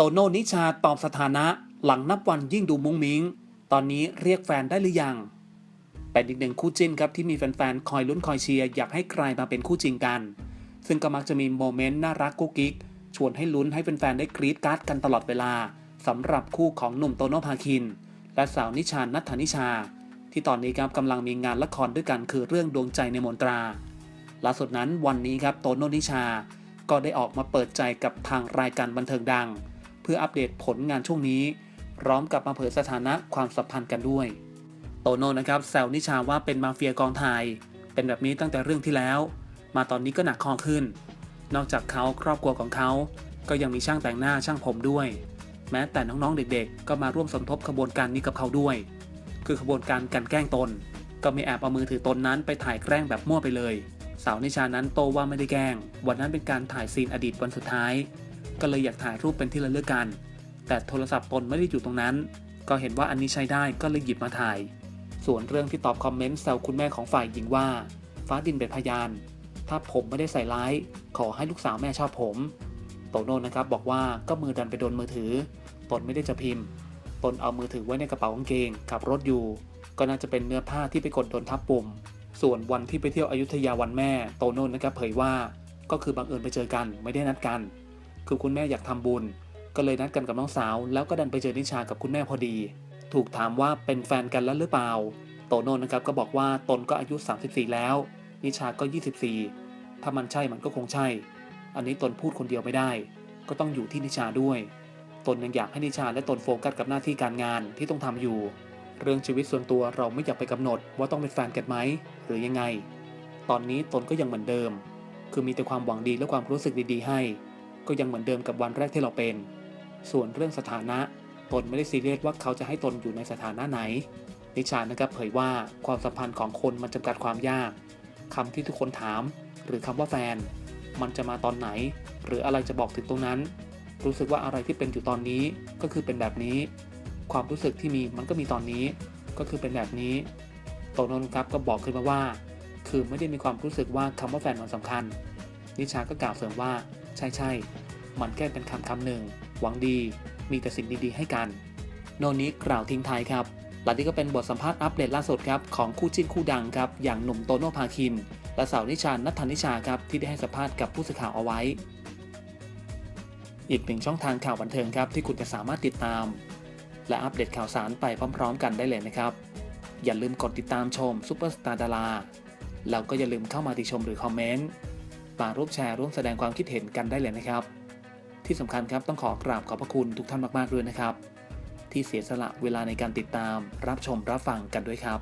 โตโน่นิชาตอบสถานะหลังนับวันยิ่งดูมุ้งมิ้ง ตอนนี้เรียกแฟนได้หรือยัง เป็นอีกหนึ่งคู่จิ้นครับที่มีแฟนๆ คอยลุ้นคอยเชียร์อยากให้ใครมาเป็นคู่จริงกัน ซึ่งก็มักจะมีโมเมนต์น่ารักกุ๊กกิ๊ก ชวนให้ลุ้นให้แฟนๆ ได้กรี๊ดการ์ดกันตลอดเวลาสำหรับคู่ของหนุ่มโตโน่พาคิน และสาวนิชานัทนิชา ที่ตอนนี้ครับกำลังมีงานละครด้วยกันคือเรื่องดวงใจในมนตรา ล่าสุดนั้นวันนี้ครับโตโน่นิชา ก็ได้ออกมาเปิดใจกับทางรายการบันเทิงดัง พื่ออัปเดตผลงานช่วงนี้ พร้อมกับมาเผยสถานะความสัมพันธ์กันด้วย โตโน่นะครับแซวนิชาว่าเป็นมาเฟียกองถ่าย เป็นแบบนี้ตั้งแต่เรื่องที่แล้ว มาตอนนี้ก็หนักคอขึ้น นอกจากเขาครอบครัวของเขา ก็ยังมีช่างแต่งหน้าช่างผมด้วย แม้แต่น้องๆเด็กๆ ก็มาร่วมสมทบขบวนการนี้กับเขาด้วย คือขบวนการกันแกล้งตน ก็มีแอบเอามือถือตนนั้นไปถ่ายแกล้งแบบมั่วไปเลยสาวนิชานั้นโตว่าไม่ได้แกล้ง วันนั้นเป็นการถ่ายซีนอดีตวันสุดท้าย ก็เลยอยากถ่ายรูปเป็นที่ระลึกกัน แต่โทรศัพท์ตนไม่ได้อยู่ตรงนั้น ก็เห็นว่าอันนี้ใช้ได้ก็เลยหยิบมาถ่าย ส่วนเรื่องที่ตอบคอมเมนต์แซวคุณแม่ของฝ่ายหญิงว่า ฟ้าดินเป็นพยาน ถ้าผมไม่ได้ใส่ร้าย ขอให้ลูกสาวแม่ชอบผม โตโน่นะครับบอกว่าก็มือดันไปโดนมือถือ ตนไม่ได้จะพิมพ์ ตนเอามือถือไว้ในกระเป๋ากางเกงขับรถอยู่ ก็น่าจะเป็นเนื้อผ้าที่ไปกดโดนทับปุ่ม ส่วนวันที่ไปเที่ยวอยุธยาวันแม่ โตโน่นะครับเผยว่า ก็คือบังเอิญไปเจอกันไม่ได้นัดกัน คือคุณแม่อยากทำบุญ ก็เลยนัดกันกับน้องสาว แล้วก็ดันไปเจอนิชากับคุณแม่พอดี ถูกถามว่าเป็นแฟนกันแล้วหรือเปล่า โตโน่นะครับก็บอกว่าตนก็อายุ 34 แล้ว นิชาก็ 24 ถ้ามันใช่มันก็คงใช่ อันนี้ตนพูดคนเดียวไม่ได้ ก็ต้องอยู่ที่นิชาด้วย ตนยังอยากให้นิชาและตนโฟกัสกับหน้าที่การงานที่ต้องทำอยู่ เรื่องชีวิตส่วนตัวเราไม่อยากไปกำหนดว่าต้องเป็นแฟนกันไหมหรือยังไง ตอนนี้ตนก็ยังเหมือนเดิม คือมีแต่ความหวังดีและความรู้สึกดีๆให้ ก็ยังเหมือนเดิมกับวันแรกที่เราเป็น ส่วนเรื่องสถานะ ตนไม่ได้ซีเรียสว่าเขาจะให้ตนอยู่ในสถานะไหน นิชานะครับเผยว่าความสัมพันธ์ของคนมันจำกัดความยากคำที่ทุกคนถาม หรือคำว่าแฟน มันจะมาตอนไหน หรืออะไรจะบอกถึงตรงนั้น รู้สึกว่าอะไรที่เป็นอยู่ตอนนี้ก็คือเป็นแบบนี้ ความรู้สึกที่มีมันก็มีตอนนี้ ก็คือเป็นแบบนี้โตนนครับก็บอกขึ้นมาว่า คือไม่ได้มีความรู้สึกว่าคำว่าแฟนมันสำคัญนิชาก็กล่าวเสริมว่า ใช่ใช่ มันแค่เป็นคำคำหนึ่ง หวังดี มีแต่สิ่งดีๆ ให้กัน โนนี้กล่าวทิ้งท้ายครับ หลังนี้ก็เป็นบทสัมภาษณ์อัปเดตล่าสุดครับของคู่จิ้นคู่ดังครับ อย่างหนุ่มโตโน่พาคิน และสาวนิชานัทธนิชาครับที่ได้ให้สัมภาษณ์กับผู้สื่อข่าวเอาไว้ อีกหนึ่งช่องทางข่าวบันเทิงครับที่คุณจะสามารถติดตาม และอัปเดตข่าวสารไปพร้อม ๆ กันได้เลยนะครับ อย่าลืมกดติดตามชมซุปเปอร์สตาร์ดาราแล้วก็อย่าลืมเข้ามาติชมหรือคอมเมนต์มาร่วมแชร์ร่วมแสดงความคิดเห็นกันได้เลยนะครับ ที่สำคัญครับต้องขอกราบขอบพระคุณทุกท่านมากๆด้วยนะครับ ที่เสียสละเวลาในการติดตามรับชมรับฟังกันด้วยครับ